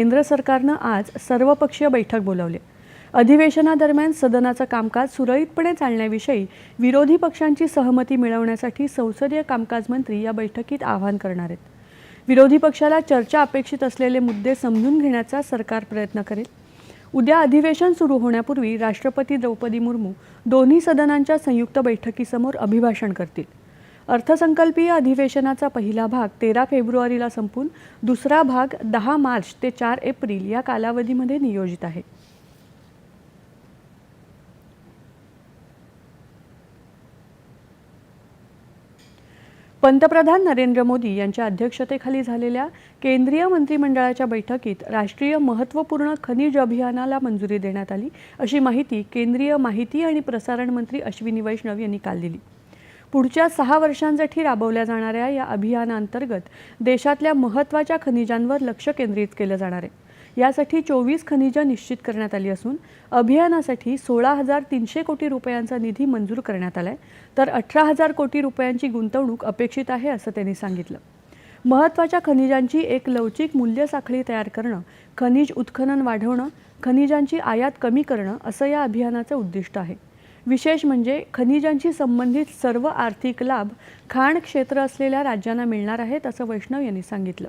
केंद्र सरकारनं आज सर्वपक्षीय बैठक बोलावली. अधिवेशनादरम्यान सदनाचं कामकाज सुरळीतपणे चालण्याविषयी विरोधी पक्षांची सहमती मिळवण्यासाठी संसदीय कामकाज मंत्री या बैठकीत आवाहन करणार आहेत. विरोधी पक्षाला चर्चा अपेक्षित असलेले मुद्दे समजून घेण्याचा सरकार प्रयत्न करेल. उद्या अधिवेशन सुरू होण्यापूर्वी राष्ट्रपती द्रौपदी मुर्मू दोन्ही सदनांच्या संयुक्त बैठकीसमोर अभिभाषण करतील. अर्थसंकल्पीय अधिवेशनाचा पहिला भाग तेरा फेब्रुवारीला संपून दुसरा भाग दहा मार्च ते चार एप्रिल या कालावधीमध्ये नियोजित आहे. पंतप्रधान नरेंद्र मोदी यांच्या अध्यक्षतेखाली झालेल्या केंद्रीय मंत्रिमंडळाच्या बैठकीत राष्ट्रीय महत्त्वपूर्ण खनिज अभियानाला मंजुरी देण्यात आली अशी माहिती केंद्रीय माहिती आणि प्रसारण मंत्री अश्विनी वैष्णव यांनी काल दिली. पुढच्या सहा वर्षांसाठी राबवल्या जाणाऱ्या या अभियानांतर्गत देशातल्या महत्त्वाच्या खनिजांवर लक्ष केंद्रित केलं जाणार आहे. यासाठी चोवीस खनिजं निश्चित करण्यात आली असून अभियानासाठी सोळा हजार तीनशे कोटी रुपयांचा निधी मंजूर करण्यात आला आहे तर अठरा हजार कोटी रुपयांची गुंतवणूक अपेक्षित आहे असं त्यांनी सांगितलं. महत्त्वाच्या खनिजांची एक लवचिक मूल्य साखळी तयार करणं खनिज उत्खनन वाढवणं खनिजांची आयात कमी करणं असं या अभियानाचं उद्दिष्ट आहे. विशेष म्हणजे खनिजांशी संबंधित सर्व आर्थिक लाभ खाण क्षेत्र असलेल्या राज्यांना मिळणार आहेत असं वैष्णव यांनी सांगितलं.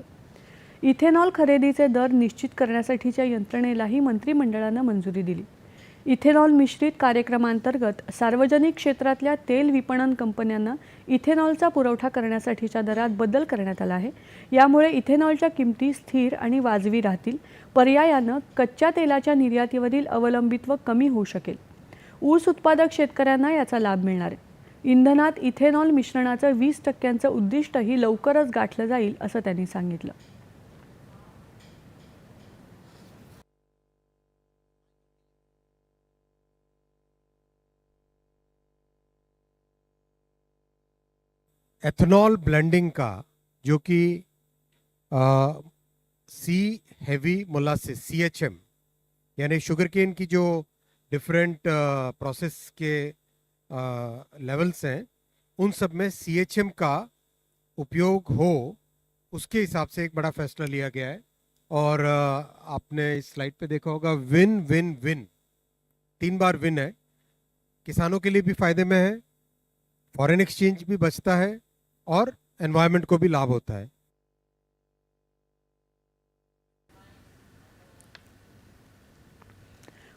इथेनॉल खरेदीचे दर निश्चित करण्यासाठीच्या यंत्रणेलाही मंत्रिमंडळानं मंजुरी दिली. इथेनॉल मिश्रित कार्यक्रमांतर्गत सार्वजनिक क्षेत्रातल्या तेल विपणन कंपन्यांना इथेनॉलचा पुरवठा करण्यासाठीच्या दरात बदल करण्यात आला आहे. यामुळे इथेनॉलच्या किमती स्थिर आणि वाजवी राहतील. पर्यायानं कच्च्या तेलाच्या निर्यातीवरील अवलंबित्व कमी होऊ शकेल. ऊस उत्पादक शेतकऱ्यांना याचा लाभ मिळणार आहे. इंधनात इथेनॉल मिश्रणाचं वीस टक्क्यांचं उद्दिष्टही लवकरच गाठलं जाईल असं त्यांनी सांगितलं. एथनॉल ब्लेंडिंग का जो कि C heavy molasses C H M यानी शुगर केन की जो डिफरेंट प्रोसेस uh, के uh, लेवल्स हैं उन सब में सी एच एम का उपयोग हो उसके हिसाब से एक बड़ा फैसला लिया गया है। और uh, आपने इस स्लाइड पे देखा होगा विन विन विन तीन बार विन है। किसानों के लिए भी फायदे में है फॉरेन एक्सचेंज भी बचता है और एनवायरनमेंट को भी लाभ होता है।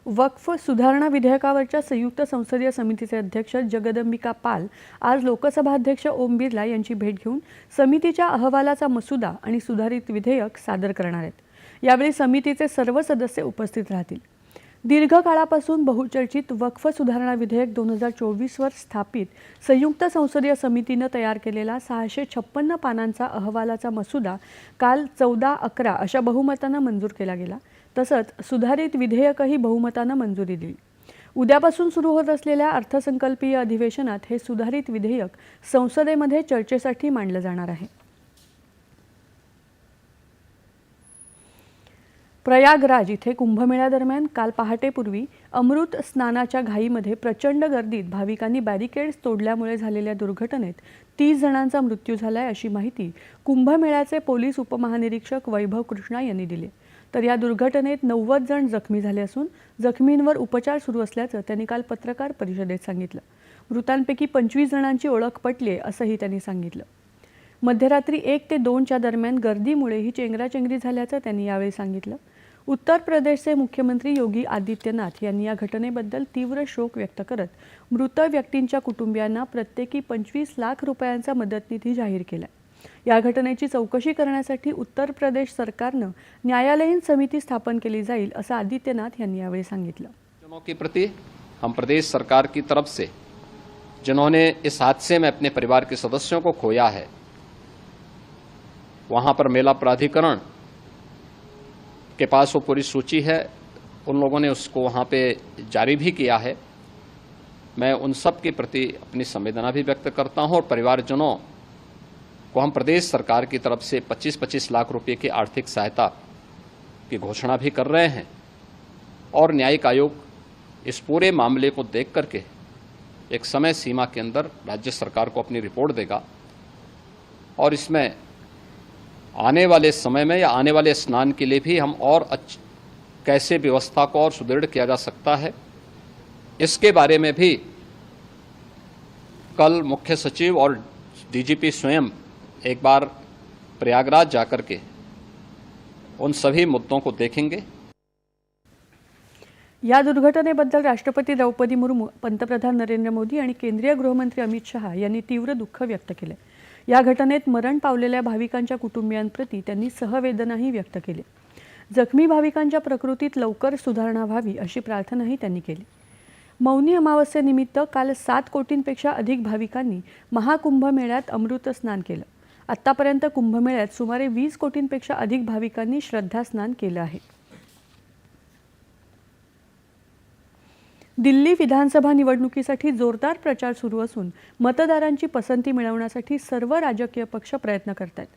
वक्फ सुधारणा विधेयकावरच्या संयुक्त संसदीय समितीचे अध्यक्ष जगदंबिका पाल आज लोकसभा अध्यक्ष ओम बिर्ला यांची भेट घेऊन समितीच्या अहवालाचा मसुदा आणि सुधारित विधेयक सादर करणार आहेत. यावेळी समितीचे सर्व सदस्य उपस्थित राहतील. दीर्घकाळापासून बहुचर्चित वक्फ सुधारणा विधेयक दोन हजार चोवीसवर स्थापित संयुक्त संसदीय समितीनं तयार केलेला सहाशे छप्पन्न पानांचा अहवालाचा मसुदा काल चौदा अकरा अशा बहुमतानं मंजूर केला गेला. तसंच सुधारित विधेयकही बहुमतानं मंजुरी दिली. उद्यापासून सुरू होत असलेल्या अर्थसंकल्पीय अधिवेशनात हे सुधारित विधेयक संसदेमध्ये चर्चेसाठी मांडलं जाणार आहे. प्रयागराज इथे कुंभमेळ्यादरम्यान काल पहाटेपूर्वी अमृत स्नानाच्या घाईमध्ये प्रचंड गर्दीत भाविकांनी बॅरिकेड्स तोडल्यामुळे झालेल्या दुर्घटनेत तीस जणांचा मृत्यू झालाय अशी माहिती कुंभमेळ्याचे पोलीस उपमहानिरीक्षक वैभव कृष्णा यांनी दिली. तर या दुर्घटनेत नव्वद जण जखमी झाले असून जखमींवर उपचार सुरू असल्याचं त्यांनी काल पत्रकार परिषदेत सांगितलं. मृतांपैकी पंचवीस जणांची ओळख पटली आहे असंही त्यांनी सांगितलं. मध्यरात्री एक ते दोनच्या दरम्यान गर्दीमुळे ही चेंगराचेंगरी झाल्याचं त्यांनी यावेळी सांगितलं. उत्तर प्रदेशचे मुख्यमंत्री योगी आदित्यनाथ यांनी या घटनेबद्दल तीव्र शोक व्यक्त करत मृत व्यक्तींच्या कुटुंबियांना प्रत्येकी पंचवीस लाख रुपयांचा मदत निधी जाहीर केला या घटनेची चौकशी करण्यासाठी उत्तर प्रदेश सरकारनं न्यायालयीन समिती स्थापन केली जाईल, असं आदित्यनाथ यांनी यावेळी सांगितलं. के प्रति हम प्रदेश सरकार की तरफ़ से, जिन्होंने इस हादसे में अपने परिवार के सदस्यों को खोया है, वहाँ पर मेला प्राधिकरण के पास वो पूरी सूची है। उन लोगों ने उसको वहाँ पे जारी भी किया है। मैं उन सब के प्रति अपनी संवेदना भी व्यक्त करता हूँ और परिवारजनों को हम प्रदेश सरकार की तरफ़ से 25-25 लाख रुपए की आर्थिक सहायता की घोषणा भी कर रहे हैं। और न्यायिक आयोग इस पूरे मामले को देख करके एक समय सीमा के अंदर राज्य सरकार को अपनी रिपोर्ट देगा। और इसमें आने वाले समय में या आने वाले स्नान के लिए भी हम और कैसे व्यवस्था को और सुदृढ़ किया जा सकता है, इसके बारे में भी कल मुख्य सचिव और डीजीपी स्वयं एक बार प्रयागराज जाकर के उन सभी मुद्दों को देखेंगे। या दुर्घटनेबद्दल राष्ट्रपती द्रौपदी मुर्मू पंतप्रधान नरेंद्र मोदी आणि केंद्रीय गृहमंत्री अमित शहा यांनी तीव्र दुःख व्यक्त केले. या घटनेत मरण पावलेल्या भाविकांच्या कुटुंबियांप्रती त्यांनी सहवेदनाही व्यक्त केली. जखमी भाविकांच्या प्रकृतीत लवकर सुधारणा व्हावी अशी प्रार्थनाही त्यांनी केली. मौनी अमावस्येनिमित्त काल सात कोटींपेक्षा अधिक भाविकांनी महाकुंभमेळ्यात अमृत स्नान केलं. आत्तापर्यंत कुंभमेळ्यात सुमारे वीस कोटींपेक्षा अधिक भाविकांनी श्रद्धास्नान केलं आहे. दिल्ली विधानसभा निवडणुकीसाठी जोरदार प्रचार सुरू असून मतदारांची पसंती मिळवण्यासाठी सर्व राजकीय पक्ष प्रयत्न करत आहेत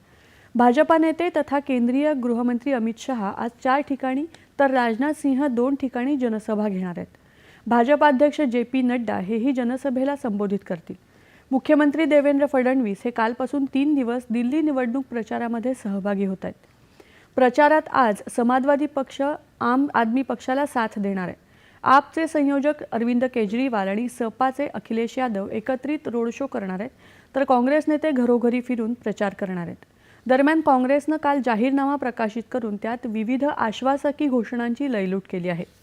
भाजपा नेते तथा केंद्रीय गृहमंत्री अमित शहा आज चार ठिकाणी तर राजनाथ सिंह दोन ठिकाणी जनसभा घेणार आहेत. भाजपाध्यक्ष जे पी नड्डा हेही जनसभेला संबोधित करतील. मुख्यमंत्री देवेंद्र फडणवीस हे कालपासून तीन दिवस दिल्ली निवडणूक प्रचारामध्ये सहभागी होत आहेत. प्रचारात आज समाजवादी पक्ष आम आदमी पक्षाला साथ देणार आहे. आपचे संयोजक अरविंद केजरीवाल आणि सपाचे अखिलेश यादव एकत्रित रोड शो करणार आहेत. तर काँग्रेस नेते घरोघरी फिरून प्रचार करणार आहेत. दरम्यान काँग्रेसनं काल जाहीरनामा प्रकाशित करून त्यात विविध आश्वासकी घोषणांची लयलूट केली आहे.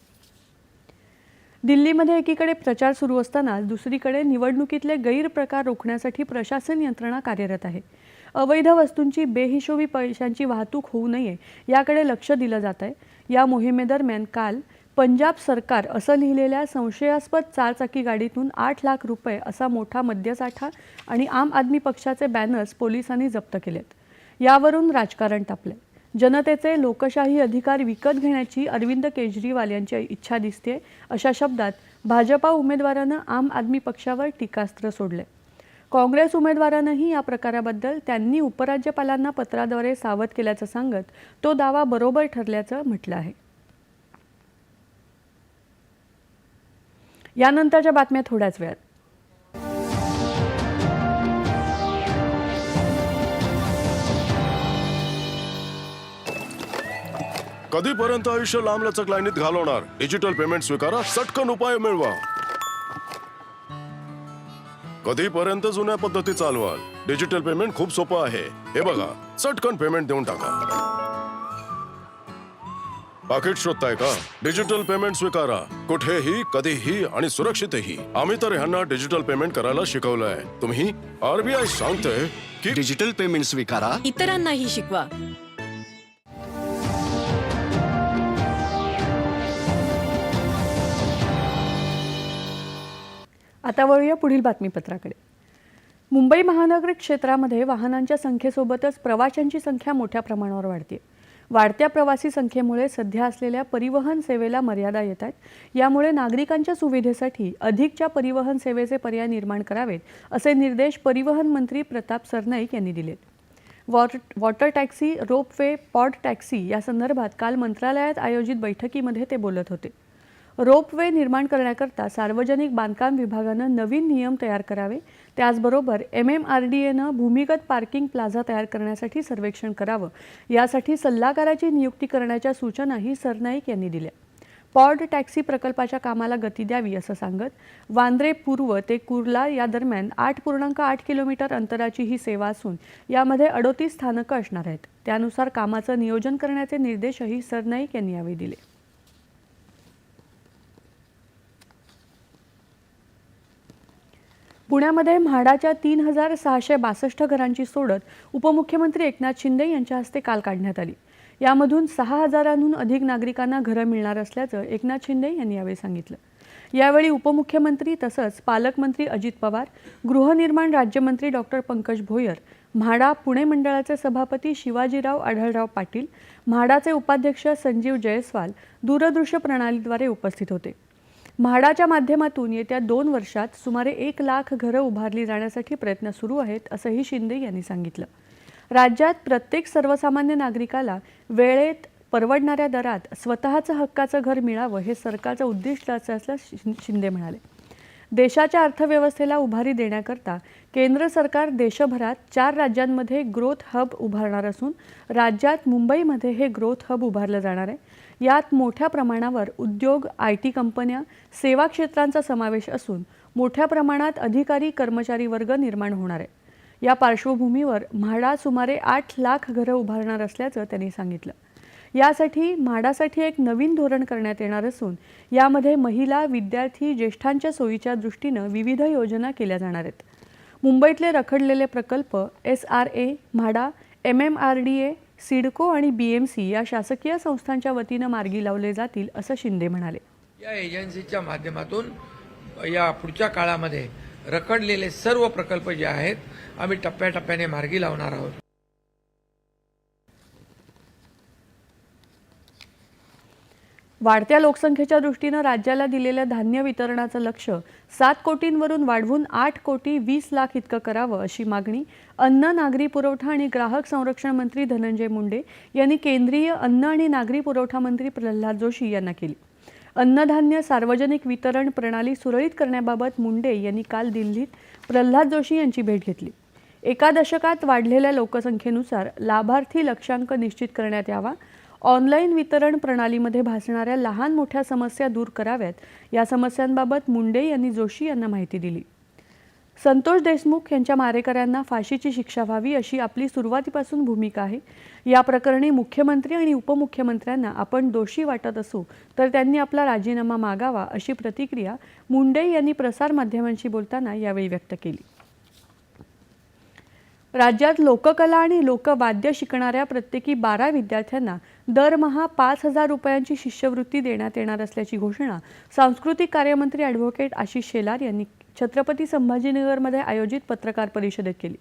दिल्लीमध्ये एकीकडे प्रचार सुरू असताना दुसरीकडे निवडणुकीतले गैरप्रकार रोखण्यासाठी प्रशासन यंत्रणा कार्यरत आहे. अवैध वस्तूंची बेहिशोबी पैशांची वाहतूक होऊ नये याकडे लक्ष दिलं जात आहे. या मोहिमेदरम्यान काल पंजाब सरकार असं लिहिलेल्या संशयास्पद चारचाकी गाडीतून आठ लाख रुपये असा मोठा मद्यसाठा आणि आम आदमी पक्षाचे बॅनर्स पोलिसांनी जप्त केलेत. यावरून राजकारण तापले जनतेचे लोकशाही अधिकार विकत घेण्याची अरविंद केजरीवाल यांची इच्छा दिसते अशा शब्दात भाजपा उमेदवारानं आम आदमी पक्षावर टीकास्त्र सोडले. काँग्रेस उमेदवारानंही या प्रकाराबद्दल त्यांनी उपराज्यपालांना पत्राद्वारे सावध केल्याचं सांगत तो दावा बरोबर ठरल्याचं म्हटलं आहे. यानंतरच्या बातम्या थोड्याच वेळात. कधीपर्यंत आयुष्य लांबलचक लाईनीत घालवणार? डिजिटल पेमेंट स्वीकारा चटकन उपाय मिळवा. कधीपर्यंत जुन्या पद्धती चालवाल? डिजिटल पेमेंट खूप सोपं आहे. हे बघा चटकन पेमेंट देऊन टाका. पाकिट शोधताय का? डिजिटल पेमेंट स्वीकारा. कुठेही कधीही आणि सुरक्षितही. आम्ही तर ह्यांना डिजिटल पेमेंट करायला शिकवलंय. तुम्ही आरबीआय सांगतोय की डिजिटल पेमेंट स्वीकारा. इतरांनाही शिकवा. आता वळूया पुढील बातमीपत्राकडे. मुंबई महानगर क्षेत्रामध्ये वाहनांच्या संख्येसोबतच प्रवाशांची संख्या मोठ्या प्रमाणावर वाढते वाढत्या प्रवासी संख्येमुळे सध्या असलेल्या परिवहन सेवेला मर्यादा येत आहेत यामुळे नागरिकांच्या सुविधेसाठी अधिकच्या परिवहन सेवेचे पर्याय निर्माण करावेत असे निर्देश परिवहन मंत्री प्रताप सरनाईक यांनी दिलेत. What water taxi ropeway pod taxi या संदर्भात काल मंत्रालयात आयोजित बैठकीमध्ये ते बोलत होते. रोपवे निर्माण करण्याकरता सार्वजनिक बांधकाम विभागानं नवीन नियम तयार करावे. त्याचबरोबर एम एम आर डी एनं भूमिगत पार्किंग प्लाझा तयार करण्यासाठी सर्वेक्षण करावं. यासाठी सल्लागाराची नियुक्ती करण्याच्या सूचनाही सरनाईक यांनी दिल्या. पॉड टॅक्सी प्रकल्पाच्या कामाला गती द्यावी असं सांगत वांद्रे पूर्व ते कुर्ला या दरम्यान आठ पूर्णांक आठ किलोमीटर अंतराची ही सेवा असून यामध्ये अडोतीस स्थानकं असणार आहेत. त्यानुसार कामाचं नियोजन करण्याचे निर्देशही सरनाईक यांनी यावेळी दिले. पुण्यामध्ये म्हाडाच्या तीन हजार सहाशे बासष्ट घरांची सोडत उपमुख्यमंत्री एकनाथ शिंदे यांच्या हस्ते काल काढण्यात आली. यामधून सहा हजारांहून अधिक नागरिकांना घरं मिळणार असल्याचं एकनाथ शिंदे यांनी यावेळी सांगितलं. यावेळी उपमुख्यमंत्री तसंच पालकमंत्री अजित पवार गृहनिर्माण राज्यमंत्री डॉक्टर पंकज भोयर म्हाडा पुणे मंडळाचे सभापती शिवाजीराव आढळराव पाटील म्हाडाचे उपाध्यक्ष संजीव जयस्वाल दूरदृश्य प्रणालीद्वारे उपस्थित होते. म्हाडाच्या माध्यमातून येत्या दोन वर्षात सुमारे एक लाख घरं उभारली जाण्यासाठी प्रयत्न सुरू आहेत असंही शिंदे यांनी सांगितलं. राज्यात प्रत्येक सर्वसामान्य नागरिकाला वेळेत परवडणाऱ्या दरात स्वतःचं हक्काचं घर मिळावं हे सरकारचं उद्दिष्ट असल्याचं शिंदे म्हणाले. देशाच्या अर्थव्यवस्थेला उभारी देण्याकरता केंद्र सरकार देशभरात चार राज्यांमध्ये ग्रोथ हब उभारणार असून राज्यात मुंबईमध्ये हे ग्रोथ हब उभारलं जाणार आहे. यात मोठ्या प्रमाणावर उद्योग आय टी कंपन्या सेवा क्षेत्रांचा समावेश असून मोठ्या प्रमाणात अधिकारी कर्मचारी वर्ग निर्माण होणार आहे. या पार्श्वभूमीवर म्हाडा सुमारे आठ लाख घरं उभारणार असल्याचं त्यांनी सांगितलं. यासाठी म्हाडासाठी एक नवीन धोरण करण्यात येणार असून यामध्ये महिला विद्यार्थी ज्येष्ठांच्या सोयीच्या दृष्टीनं विविध योजना केल्या जाणार आहेत. मुंबईतले रखडलेले प्रकल्प S R A MHADA M M R D A CIDCO आणि बी एम सी या शासकीय संस्थांच्या वतीनं मार्गी लावले जातील असं शिंदे म्हणाले. या एजन्सीच्या माध्यमातून या पुढच्या काळामध्ये रखडलेले सर्व प्रकल्प जे आहेत आम्ही टप्प्याटप्प्याने मार्गी लावणार आहोत. वाढत्या लोकसंख्येच्या दृष्टीनं राज्याला दिलेलं धान्य वितरणाचं लक्ष सात कोटींवरून वाढवून आठ कोटी वीस लाख इतकं करावं अशी मागणी अन्न नागरी पुरवठा आणि ग्राहक संरक्षण मंत्री धनंजय मुंडे यांनी केंद्रीय अन्न आणि नागरी पुरवठा मंत्री प्रल्हाद जोशी यांना केली. अन्नधान्य सार्वजनिक वितरण प्रणाली सुरळीत करण्याबाबत मुंडे यांनी काल दिल्लीत प्रल्हाद जोशी यांची भेट घेतली. एका दशकात वाढलेल्या लोकसंख्येनुसार लाभार्थी लक्षांक निश्चित करण्यात यावा ऑनलाईन वितरण प्रणालीमध्ये भासणाऱ्या लहान मोठ्या समस्या दूर कराव्यात. या समस्यांबाबत मुंडे यांनी जोशी यांना माहिती दिली. संतोष देशमुख यांच्या मारेकऱ्यांना फाशीची शिक्षा व्हावी अशी आपली सुरुवातीपासून भूमिका आहे. या प्रकरणी मुख्यमंत्री आणि उपमुख्यमंत्र्यांना आपण दोषी वाटत असू तर त्यांनी आपला राजीनामा मागावा अशी प्रतिक्रिया मुंडे यांनी प्रसारमाध्यमांशी बोलताना यावेळी व्यक्त केली. राज्यात लोककला आणि लोकवाद्य शिकणाऱ्या प्रत्येकी बारा विद्यार्थ्यांना दरमहा पाच हजार रुपयांची शिष्यवृत्ती देण्यात येणार असल्याची घोषणा सांस्कृतिक कार्यमंत्री ॲडव्होकेट आशिष शेलार यांनी छत्रपती संभाजीनगरमध्ये आयोजित पत्रकार परिषदेत केली.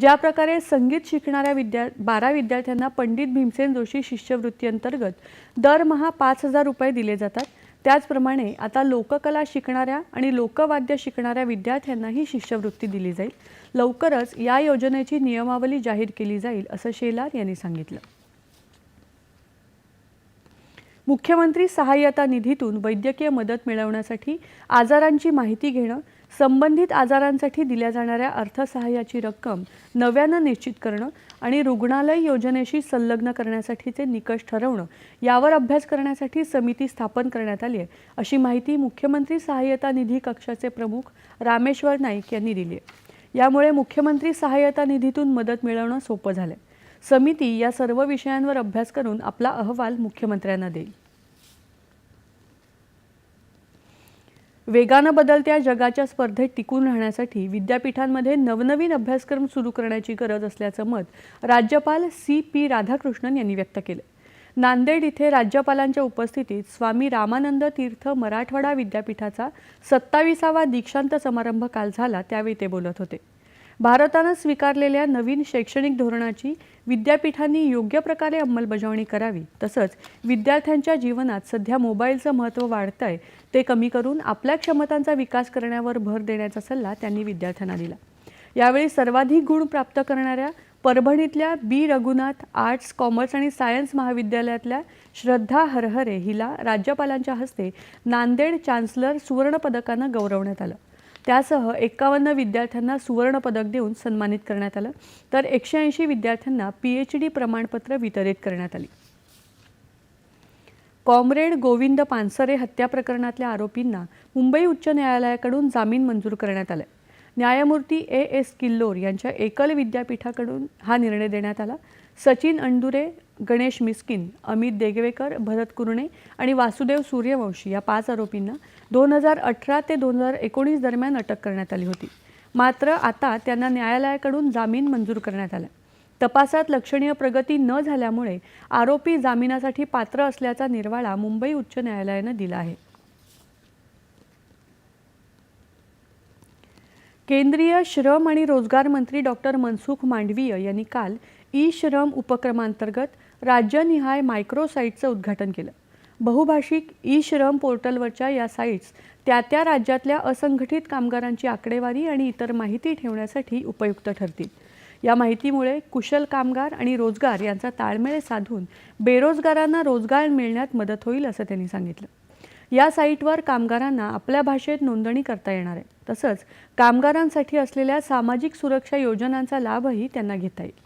ज्या प्रकारे संगीत शिकणाऱ्या विद्या बारा विद्यार्थ्यांना पंडित भीमसेन जोशी शिष्यवृत्तीअंतर्गत दरमहा पाच हजार रुपये दिले जातात. त्याचप्रमाणे आता लोककला शिकणाऱ्या आणि लोकवाद्य शिकणाऱ्या विद्यार्थ्यांनाही शिष्यवृत्ती दिली जाईल. लवकरच या योजनेची नियमावली जाहीर केली जाईल असं शेलार यांनी सांगितलं. मुख्यमंत्री सहाय्यता निधीतून वैद्यकीय मदत मिळवण्यासाठी आजारांची माहिती घेणं संबंधित आजारांसाठी दिल्या जाणाऱ्या अर्थसहाय्याची रक्कम नव्यानं निश्चित करणं आणि रुग्णालय योजनेशी संलग्न करण्यासाठीचे निकष ठरवणं यावर अभ्यास करण्यासाठी समिती स्थापन करण्यात आली आहे. अशी माहिती मुख्यमंत्री सहाय्यता निधी कक्षाचे प्रमुख रामेश्वर नाईक यांनी दिली आहे. यामुळे मुख्यमंत्री सहाय्यता निधीतून मदत मिळवणं सोपं झालंय. समिती या सर्व विषयांवर अभ्यास करून आपला अहवाल मुख्यमंत्र्यांना देईल. वेगानं बदलत्या जगाच्या स्पर्धेत टिकून राहण्यासाठी विद्यापीठांमध्ये नवनवीन अभ्यासक्रम सुरू करण्याची गरज असल्याचं मत राज्यपाल सी पी राधाकृष्णन यांनी व्यक्त केलं नांदेड इथे राज्यपालांच्या उपस्थितीत स्वामी रामानंद तीर्थ मराठवाडा विद्यापीठाचा सत्ताविसावा दीक्षांत समारंभ काल झाला त्यावेळी ते बोलत होते. भारतानं स्वीकारलेल्या नवीन शैक्षणिक धोरणाची विद्यापीठांनी योग्य प्रकारे अंमलबजावणी करावी. तसंच विद्यार्थ्यांच्या जीवनात सध्या मोबाईलचं महत्त्व वाढतं आहे ते कमी करून आपल्या क्षमतांचा विकास करण्यावर भर देण्याचा सल्ला त्यांनी विद्यार्थ्यांना दिला. यावेळी सर्वाधिक गुण प्राप्त करणाऱ्या परभणीतल्या बी. रघुनाथ आर्ट्स कॉमर्स आणि सायन्स महाविद्यालयातल्या श्रद्धा हरहरे हिला राज्यपालांच्या हस्ते नांदेड चान्सलर सुवर्णपदकानं गौरवण्यात आलं. त्यासह एकावन्न विद्यार्थ्यांना सुवर्णपदक देऊन सन्मानित करण्यात आलं. तर एकशे ऐंशी विद्यार्थ्यांना पीएच डी प्रमाणपत्र वितरित करण्यात आली. कॉम्रेड गोविंद पानसरे हत्या प्रकरणातल्या आरोपींना मुंबई उच्च न्यायालयाकडून जामीन मंजूर करण्यात आला न्यायमूर्ती ए एस किल्लोर यांच्या एकल विद्यापीठाकडून हा निर्णय देण्यात आला. सचिन अंडुरे गणेश मिस्किन अमित देगवेकर भरत कुरणे आणि वासुदेव सूर्यवंशी या पाच आरोपींना दोन हजार अठरा ते दोन हजार एकोणीस दरम्यान अटक करण्यात आली होती. मात्र आता त्यांना न्यायालयाकडून जामीन मंजूर करण्यात आला. तपासात लक्षणीय प्रगती न झाल्यामुळे आरोपी जामिनासाठी पात्र असल्याचा निर्वाळा मुंबई उच्च न्यायालयानं दिला आहे. केंद्रीय श्रम आणि रोजगार मंत्री डॉक्टर मनसुख मांडवीय यांनी काल ई श्रम उपक्रमांतर्गत राज्यनिहाय मायक्रो साईटचं उद्घाटन केलं. बहुभाषिक ई श्रम पोर्टलवरच्या या साईट्स त्या त्या राज्यातल्या असंघटित कामगारांची आकडेवारी आणि इतर माहिती ठेवण्यासाठी उपयुक्त ठरतील. या माहितीमुळे कुशल कामगार आणि रोजगार यांचा ताळमेळ साधून बेरोजगारांना रोजगार मिळण्यात मदत होईल असं त्यांनी सांगितलं. या साईटवर कामगारांना आपल्या भाषेत नोंदणी करता येणार आहे. तसंच कामगारांसाठी असलेल्या सामाजिक सुरक्षा योजनांचा लाभही त्यांना घेता येईल.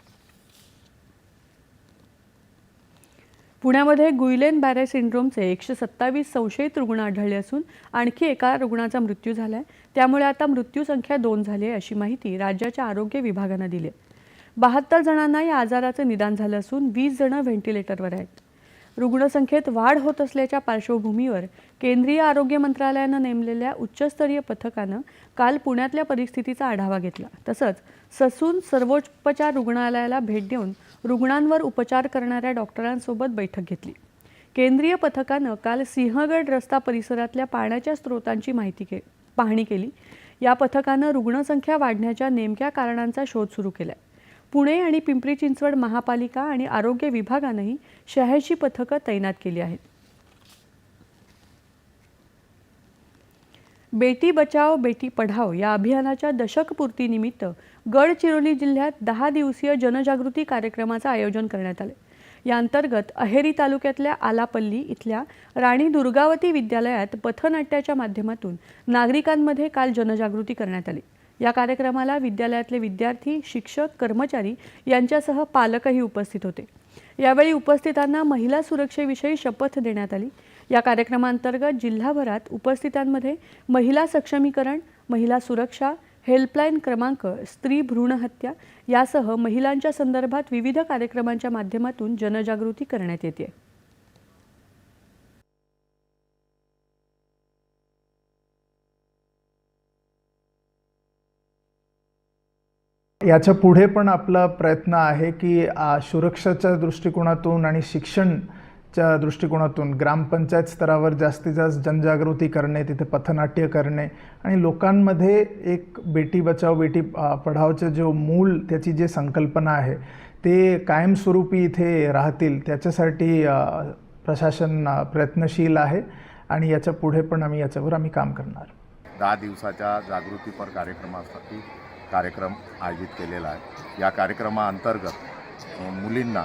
पुण्यामध्ये गुईलेन बॅरे सिंड्रोमचे एकशे सत्तावीस संशयित रुग्ण आढळले असून आणखी एका रुग्णाचा मृत्यू झाला आहे त्यामुळे आता मृत्यूसंख्या दोन झाली आहे अशी माहिती राज्याच्या आरोग्य विभागानं दिली आहे बहात्तर जणांना या आजाराचं निदान झालं असून वीस जणं व्हेंटिलेटरवर आहेत. रुग्णसंख्येत वाढ होत असल्याच्या पार्श्वभूमीवर केंद्रीय आरोग्य मंत्रालयानं नेमलेल्या उच्चस्तरीय पथकानं काल पुण्यातल्या परिस्थितीचा आढावा घेतला. तसंच ससून सर्वोपचार रुग्णालयाला भेट देऊन रुग्णांवर उपचार करणाऱ्या डॉक्टरांसोबत बैठक घेतली. केंद्रीय पथकानं काल सिंहगड रस्ता परिसरातल्या पाण्याच्या स्रोतांची माहिती के पाहणी केली. या पथकानं रुग्णसंख्या वाढण्याच्या नेमक्या कारणांचा शोध सुरू केलाय. पुणे आणि पिंपरी चिंचवड महापालिका आणि आरोग्य विभागानंही शहाऐंशी पथकं तैनात केली आहेत. बेटी बचाओ बेटी पढाओ या अभियानाच्या दशकपूर्तीनिमित्त गडचिरोली जिल्ह्यात दहा दिवसीय जनजागृती कार्यक्रमाचं आयोजन करण्यात आले. या अंतर्गत अहेरी तालुक्यातल्या आलापल्ली इथल्या राणी दुर्गावती विद्यालयात पथनाट्याच्या माध्यमातून नागरिकांमध्ये काल जनजागृती करण्यात आली. या कार्यक्रमाला विद्यालयातले विद्यार्थी शिक्षक कर्मचारी यांच्यासह पालकही उपस्थित होते. यावेळी उपस्थितांना महिला सुरक्षेविषयी शपथ देण्यात आली. या कार्यक्रमांतर्गत जिल्हाभरात उपस्थितांमध्ये महिला सक्षमीकरण महिला सुरक्षा हेल्पलाईन क्रमांक स्त्री भ्रूण हत्या यासह महिलांच्या संदर्भात विविध कार्यक्रमांच्या माध्यमातून जनजागृती करण्यात येते. याच्यापुढे पण आपला प्रयत्न आहे की सुरक्षेच्या दृष्टिकोनातून आणि शिक्षण च्या दृष्टिकोनातून ग्रामपंचायत स्तरावर जास्तीत जास्त जनजागृती करणे तिथे पथनाट्य करणे आणि लोकांमध्ये एक बेटी बचाव बेटी पढावचं जो मूल त्याची जी संकल्पना आहे ते कायमस्वरूपी इथे राहतील. त्याच्यासाठी प्रशासन प्रयत्नशील आहे आणि याच्यापुढे पण आम्ही याच्यावर आम्ही काम करणार. दहा दिवसाच्या जागृतीपर कार्यक्रमासाठी कार्यक्रम आयोजित केलेला आहे. या कार्यक्रमाअंतर्गत मुलींना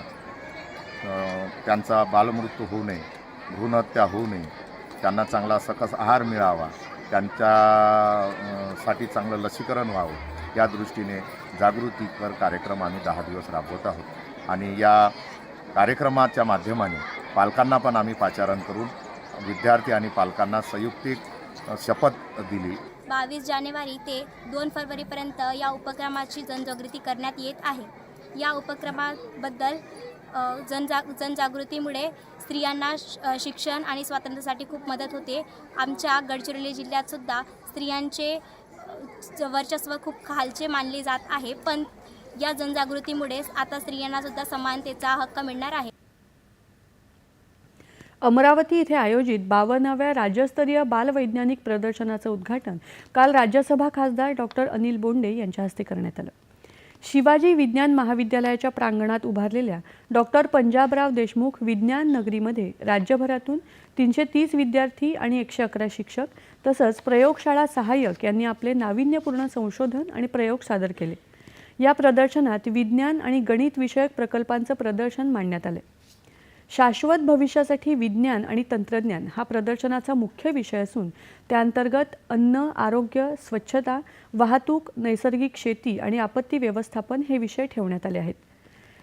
त्यांचा बालमृत्यू होऊ नये भ्रूणहत्या होऊ नये त्यांना चांगला सकस आहार मिळावा त्यांच्यासाठी चांगलं लसीकरण व्हावं या दृष्टीने जागृतीपर कार्यक्रम आम्ही दहा दिवस राबवत आहोत. आणि या कार्यक्रमाच्या माध्यमाने पालकांना पण आम्ही पाचारण करून विद्यार्थी आणि पालकांना संयुक्तिक शपथ दिली. बावीस जानेवारी ते दोन फरवरीपर्यंत या उपक्रमाची जनजागृती करण्यात येत आहे. या उपक्रमाबद्दल जनजा जनजागृतीमुळे स्त्रियांना श- शिक्षण आणि स्वातंत्र्यासाठी खूप मदत होते. आमच्या गडचिरोली जिल्ह्यातसुद्धा स्त्रियांचे वर्चस्व खूप खालचे मानले जात आहे. पण या जनजागृतीमुळे आता स्त्रियांनासुद्धा समानतेचा हक्क मिळणार आहे. अमरावती इथे आयोजित बावन्नाव्या राज्यस्तरीय बालवैज्ञानिक प्रदर्शनाचं उद्घाटन काल राज्यसभा खासदार डॉक्टर अनिल बोंडे यांच्या हस्ते करण्यात आलं. शिवाजी विज्ञान महाविद्यालयाच्या प्रांगणात उभारलेल्या डॉक्टर पंजाबराव देशमुख विज्ञान नगरीमध्ये राज्यभरातून तीनशे तीस विद्यार्थी आणि एकशे अकरा शिक्षक तसंच प्रयोगशाळा सहाय्यक यांनी आपले नाविन्यपूर्ण संशोधन आणि प्रयोग सादर केले. या प्रदर्शनात विज्ञान आणि गणित विषयक प्रकल्पांचं प्रदर्शन मांडण्यात आलं. शाश्वत भविष्यासाठी विज्ञान आणि तंत्रज्ञान हा प्रदर्शनाचा मुख्य विषय असून त्याअंतर्गत अन्न आरोग्य स्वच्छता वाहतूक नैसर्गिक शेती आणि आपत्ती व्यवस्थापन हे विषय ठेवण्यात आले आहेत.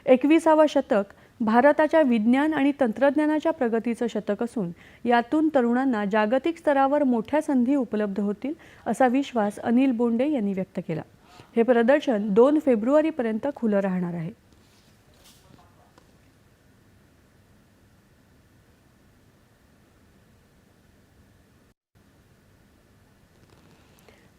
एकविसावं शतक भारताच्या विज्ञान आणि तंत्रज्ञानाच्या प्रगतीचं शतक असून यातून तरुणांना जागतिक स्तरावर मोठ्या संधी उपलब्ध होतील असा विश्वास अनिल बोंडे यांनी व्यक्त केला. हे प्रदर्शन दोन फेब्रुवारीपर्यंत खुलं राहणार आहे.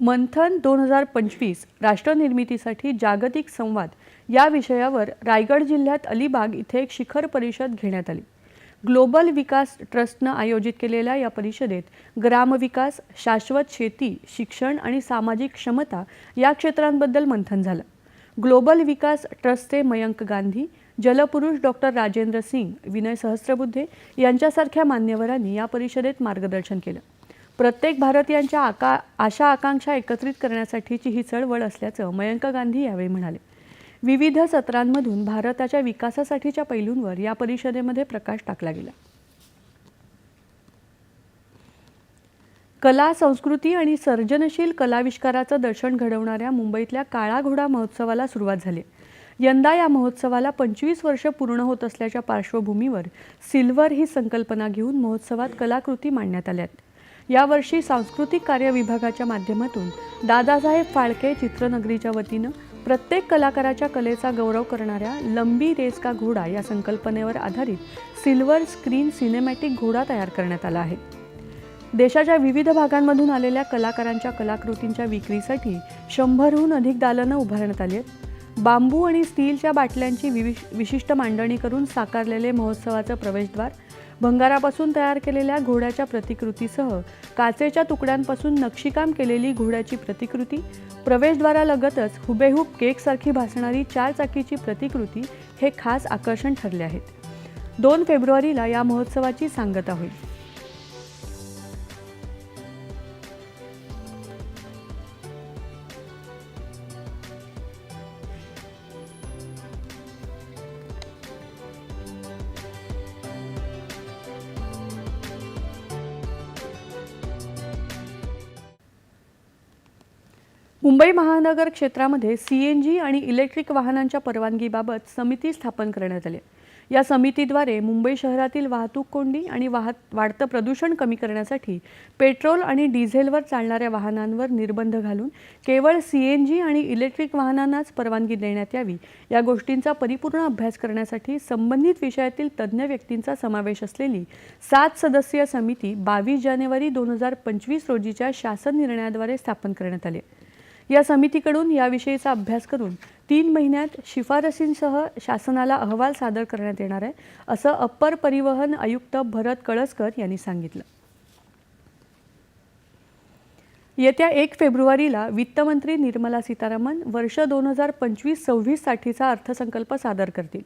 मंथन दोन हजार पंचवीस राष्ट्रनिर्मितीसाठी जागतिक संवाद या विषयावर रायगड जिल्ह्यात अलिबाग इथे एक शिखर परिषद घेण्यात आली. ग्लोबल विकास ट्रस्टनं आयोजित केलेल्या या परिषदेत ग्रामविकास शाश्वत शेती शिक्षण आणि सामाजिक क्षमता या क्षेत्रांबद्दल मंथन झालं. ग्लोबल विकास ट्रस्टचे मयंक गांधी जलपुरुष डॉक्टर राजेंद्र सिंग विनय सहस्त्रबुद्धे यांच्यासारख्या मान्यवरांनी या परिषदेत मार्गदर्शन केलं. प्रत्येक भारतीयांच्या आका आशा आकांक्षा एकत्रित करण्यासाठीची ही चळवळ असल्याचं मयंक गांधी यावेळी म्हणाले. विविध सत्रांमधून भारताच्या विकासासाठीच्या पैलूंवर या परिषदेमध्ये प्रकाश टाकला गेला. कला संस्कृती आणि सर्जनशील कलाविष्काराचं दर्शन घडवणाऱ्या मुंबईतल्या काळा घोडा महोत्सवाला सुरुवात झाली. यंदा या महोत्सवाला पंचवीस वर्ष पूर्ण होत असल्याच्या पार्श्वभूमीवर सिल्वर ही संकल्पना घेऊन महोत्सवात कलाकृती मांडण्यात आल्यात. यावर्षी सांस्कृतिक कार्य विभागाच्या माध्यमातून दादासाहेब फाळके चित्रनगरीच्या वतीनं प्रत्येक कलाकाराच्या कलेचा गौरव करणाऱ्या लंबी रेस का घोडा या संकल्पनेवर आधारित सिल्वर स्क्रीन सिनेमॅटिक घोडा तयार करण्यात आला आहे. देशाच्या विविध भागांमधून आलेल्या कलाकारांच्या कलाकृतींच्या विक्रीसाठी शंभरहून अधिक दालनं उभारण्यात आली आहेत. बांबू आणि स्टीलच्या बाटल्यांची विविश विशिष्ट मांडणी करून साकारलेले महोत्सवाचं प्रवेशद्वार भंगारापासून तयार केलेल्या घोड्याच्या प्रतिकृतीसह काचेच्या तुकड्यांपासून नक्षीकाम केलेली घोड्याची प्रतिकृती प्रवेशद्वारालगतच हुबेहूब केकसारखी भासणारी चार चाकीची प्रतिकृती हे खास आकर्षण ठरले आहेत. दोन फेब्रुवारीला या महोत्सवाची सांगता होईल. मुंबई महानगर क्षेत्रामध्ये सी एन जी आणि इलेक्ट्रिक वाहनांच्या परवानगीबाबत समिती स्थापन करण्यात आली या समितीद्वारे मुंबई शहरातील वाहतूक कोंडी आणि वाहत वाढतं प्रदूषण कमी करण्यासाठी पेट्रोल आणि डिझेलवर चालणाऱ्या वाहनांवर निर्बंध घालून केवळ सी एन जी आणि इलेक्ट्रिक वाहनांनाच परवानगी देण्यात यावी या गोष्टींचा परिपूर्ण अभ्यास करण्यासाठी संबंधित विषयातील तज्ज्ञ व्यक्तींचा समावेश असलेली सात सदस्यीय समिती बावीस जानेवारी दोन हजार पंचवीस रोजीच्या शासन निर्णयाद्वारे स्थापन करण्यात आली आहे. या समितीकडून याविषयीचा अभ्यास करून तीन महिन्यात शिफारसींसह शासनाला अहवाल सादर करण्यात येणार आहे असं अप्पर परिवहन आयुक्त भरत कळसकर यांनी सांगितलं. येत्या एक फेब्रुवारीला वित्तमंत्री निर्मला सीतारामन वर्ष दोन हजार पंचवीस सव्वीससाठीचा अर्थसंकल्प सादर करतील.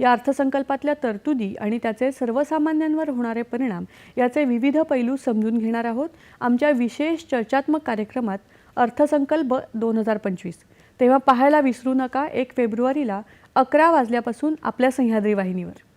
या अर्थसंकल्पातल्या तरतुदी आणि त्याचे सर्वसामान्यांवर होणारे परिणाम याचे विविध पैलू समजून घेणार आहोत. आमच्या विशेष चर्चात्मक कार्यक्रमात अर्थसंकल्प दोन हजार पंचवीस. तेव्हा पाहायला विसरू नका एक फेब्रुवारीला अकरा वाजल्यापासून आपल्या सह्याद्री वाहिनीवर.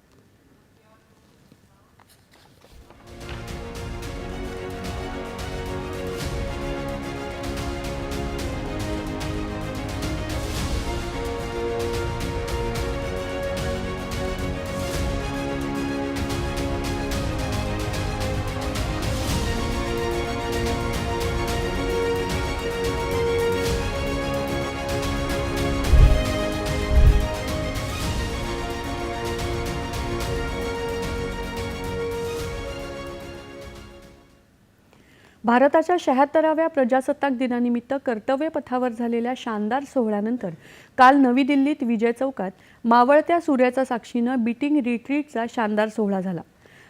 भारताच्या शहात्तराव्या प्रजासत्ताक दिनानिमित्त कर्तव्य पथावर झालेल्या शानदार सोहळ्यानंतर काल नवी दिल्लीत विजय चौकात मावळत्या सूर्याच्या साक्षीनं बीटिंग रिट्रीटचा शानदार सोहळा झाला.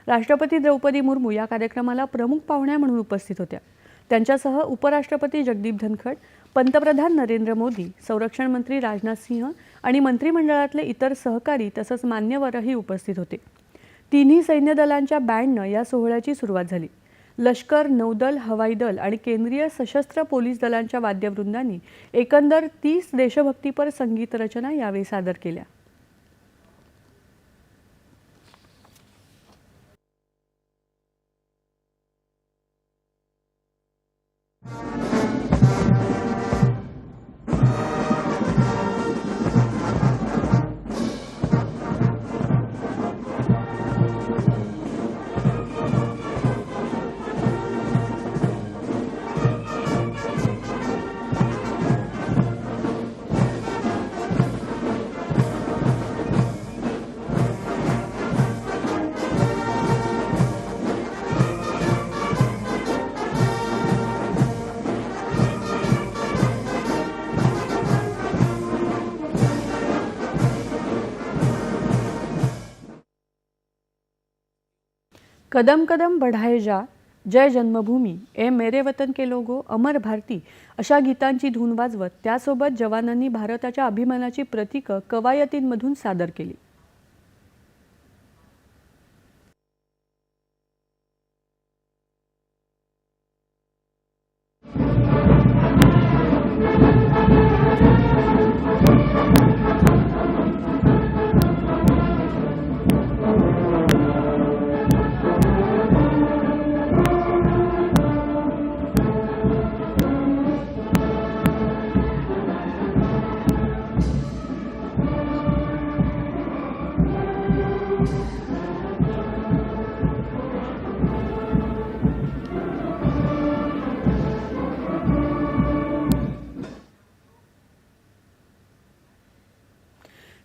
राष्ट्रपती द्रौपदी मुर्मू या कार्यक्रमाला प्रमुख पाहुण्या म्हणून उपस्थित होत्या. त्यांच्यासह उपराष्ट्रपती जगदीप धनखड पंतप्रधान नरेंद्र मोदी संरक्षण मंत्री राजनाथ सिंह आणि मंत्रिमंडळातले इतर सहकारी तसंच मान्यवरही उपस्थित होते. तिन्ही सैन्य दलांच्या बँडनं या सोहळ्याची सुरुवात झाली. लष्कर नौदल हवाई दल आणि केंद्रीय सशस्त्र पोलीस दलांच्या वाद्यवृंदांनी एकंदर तीस देशभक्तीपर संगीत रचना यावेळी सादर केल्या. कदम कदम बढ़ाए जा जय जन्मभूमी ए मेरे वतन के लोगो अमर भारती अशा गीतांची धून वाजवत त्यासोबत जवानांनी भारताच्या अभिमानाची प्रतीकं कवायतींमधून सादर केली.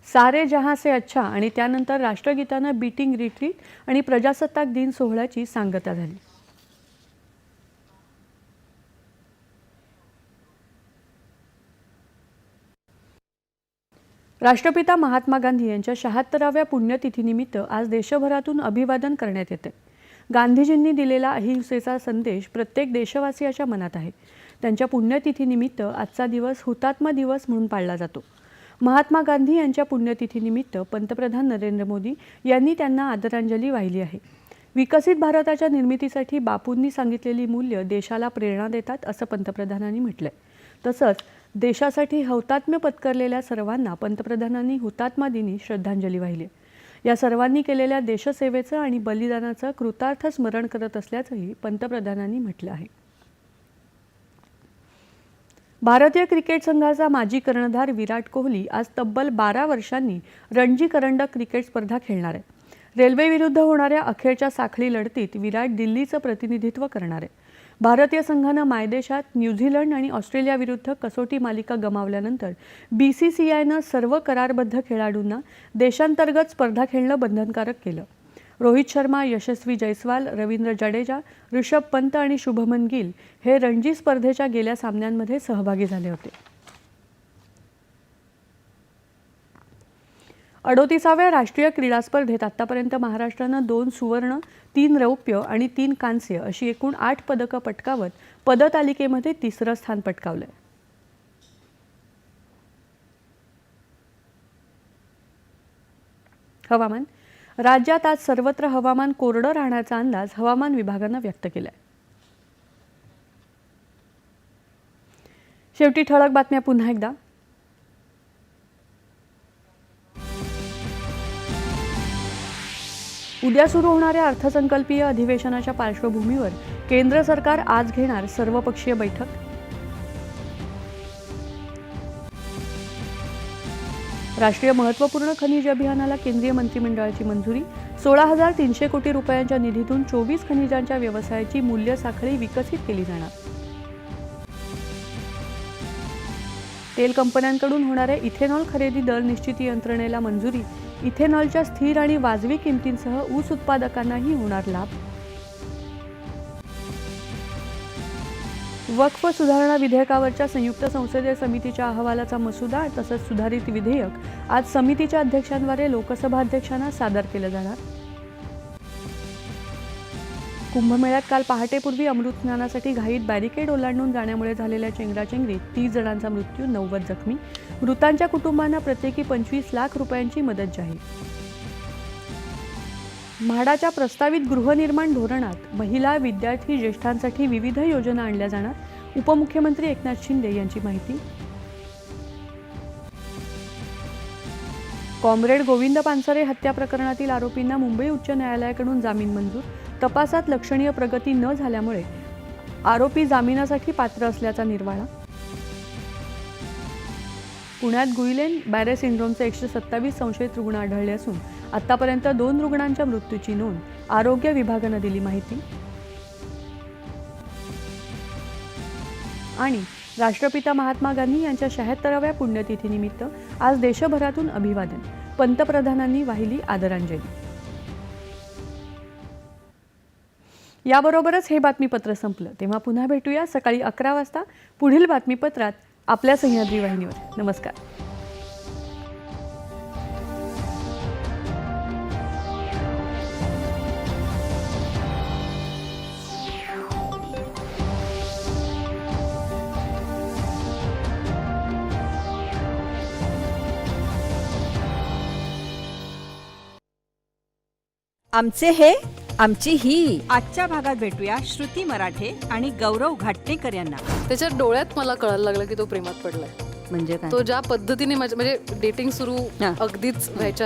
सारे जहां से अच्छा आणि त्यानंतर राष्ट्रगीतानं बीटिंग रिट्रीट आणि प्रजासत्ताक दिन सोहळ्याची सांगता झाली. राष्ट्रपिता महात्मा गांधी यांच्या शहात्तराव्या पुण्यतिथीनिमित्त आज देशभरातून अभिवादन करण्यात येते गांधीजींनी दिलेला अहिंसेचा संदेश प्रत्येक देशवासियाच्या मनात आहे. त्यांच्या पुण्यतिथीनिमित्त आजचा दिवस हुतात्मा दिवस म्हणून पाळला जातो. महात्मा गांधी यांच्या पुण्यतिथीनिमित्त पंतप्रधान नरेंद्र मोदी यांनी त्यांना आदरांजली वाहिली आहे. विकसित भारताच्या निर्मितीसाठी बापूंनी सांगितलेली मूल्य देशाला प्रेरणा देतात असं पंतप्रधानांनी म्हटलंय. तसंच देशासाठी हौतात्म्य पत्करलेल्या सर्वांना पंतप्रधानांनी हुतात्मा दिनी श्रद्धांजली वाहिली या सर्वांनी केलेल्या देशसेवेचं आणि बलिदानाचं कृतार्थ स्मरण करत असल्याचंही पंतप्रधानांनी म्हटलं आहे. भारतीय क्रिकेट संघाचा माजी कर्णधार विराट कोहली आज तब्बल बारा वर्षांनी रणजी करंडक क्रिकेट स्पर्धा खेळणार आहे. रेल्वेविरुद्ध होणाऱ्या अखेरच्या साखळी लढतीत विराट दिल्लीचं प्रतिनिधित्व करणार आहे. भारतीय संघानं मायदेशात न्यूझीलंड आणि ऑस्ट्रेलियाविरुद्ध कसोटी मालिका गमावल्यानंतर बी सी सी आयनं सर्व करारबद्ध खेळाडूंना देशांतर्गत स्पर्धा खेळणं बंधनकारक केलं. रोहित शर्मा यशस्वी जयस्वाल रवींद्र जडेजा ऋषभ पंत आणि शुभमन गिल हे रणजी स्पर्धेच्या गेल्या सामन्यांमध्ये सहभागी झाले होते. अडोतीसाव्या राष्ट्रीय क्रीडा स्पर्धेत आतापर्यंत महाराष्ट्रानं दोन सुवर्ण तीन रौप्य आणि तीन कांस्य अशी एकूण आठ पदकं पटकावत पदतालिकेमध्ये तिसरं स्थान पटकावलंय. हवामान राज्यात आज सर्वत्र हवामान कोरडं राहण्याचा अंदाज हवामान विभागानं व्यक्त केला आहे शेवटी ठळक बातम्या पुन्हा एकदा. उद्या सुरू होणाऱ्या अर्थसंकल्पीय अधिवेशनाच्या पार्श्वभूमीवर केंद्र सरकार आज घेणार सर्वपक्षीय बैठक. राष्ट्रीय महत्त्वपूर्ण खनिज अभियानाला केंद्रीय मंत्रिमंडळाची मंजुरी. सोळा हजार तीनशे कोटी रुपयांच्या निधीतून चोवीस खनिजांच्या व्यवसायाची मूल्य साखळी विकसित केली जाणार. तेल कंपन्यांकडून होणाऱ्या इथेनॉल खरेदी दर निश्चिती यंत्रणेला मंजुरी. इथेनॉलच्या स्थिर आणि वाजवी किमतींसह ऊस उत्पादकांनाही होणार लाभ. वक्फ सुधारणा विधेयकावरच्या संयुक्त संसदीय समितीच्या अहवालाचा मसुदा तसंच सुधारित विधेयक आज समितीच्या अध्यक्षांद्वारे लोकसभा अध्यक्षांना सादर केलं जाणार. कुंभमेळ्यात काल पहाटेपूर्वी अमृत स्नानासाठी घाईत बॅरिकेड ओलांडून जाण्यामुळे झालेल्या चेंगराचेंगरीत तीस जणांचा मृत्यू नव्वद जखमी. मृतांच्या कुटुंबांना प्रत्येकी पंचवीस लाख रुपयांची मदत जाहीर. म्हाडाच्या प्रस्तावित गृहनिर्माण धोरणात महिला विद्यार्थी ज्येष्ठांसाठी विविध योजना आणल्या जाणार. उपमुख्यमंत्री एकनाथ शिंदे यांची माहिती. कॉम्रेड गोविंद पानसरे हत्या प्रकरणातील आरोपींना मुंबई उच्च न्यायालयाकडून जामीन मंजूर. तपासात लक्षणीय प्रगती न झाल्यामुळे आरोपी जामिनासाठी पात्र असल्याचा निर्वाळा. पुण्यात गुईलेन बॅरे सिंड्रोमचे एकशे सत्तावीस संशयित रुग्ण आढळले असून आतापर्यंत दोन रुग्णांच्या मृत्यूची नोंद आरोग्य विभागानं दिली माहिती. आणि राष्ट्रपिता महात्मा गांधी यांच्या शहात्तराव्या पुण्यतिथीनिमित्त आज देशभरातून अभिवादन. पंतप्रधानांनी वाहिली आदरांजली. याबरोबरच हे बातमीपत्र संपलं. तेव्हा पुन्हा भेटूया सकाळी अकरा वाजता पुढील बातमीपत्रात आपल्या सह्याद्री वाहिनीवर. नमस्कार. आमचे हे आमची ही. आजच्या भागात भेटूया श्रुती मराठे आणि गौरव घाटणेकर यांना. त्याच्या डोळ्यात मला कळायला लागलं की तो प्रेमात पडलाय. म्हणजे काय? तो ज्या पद्धतीने माझ्या म्हणजे डेटिंग सुरू हा. अगदीच व्हायच्या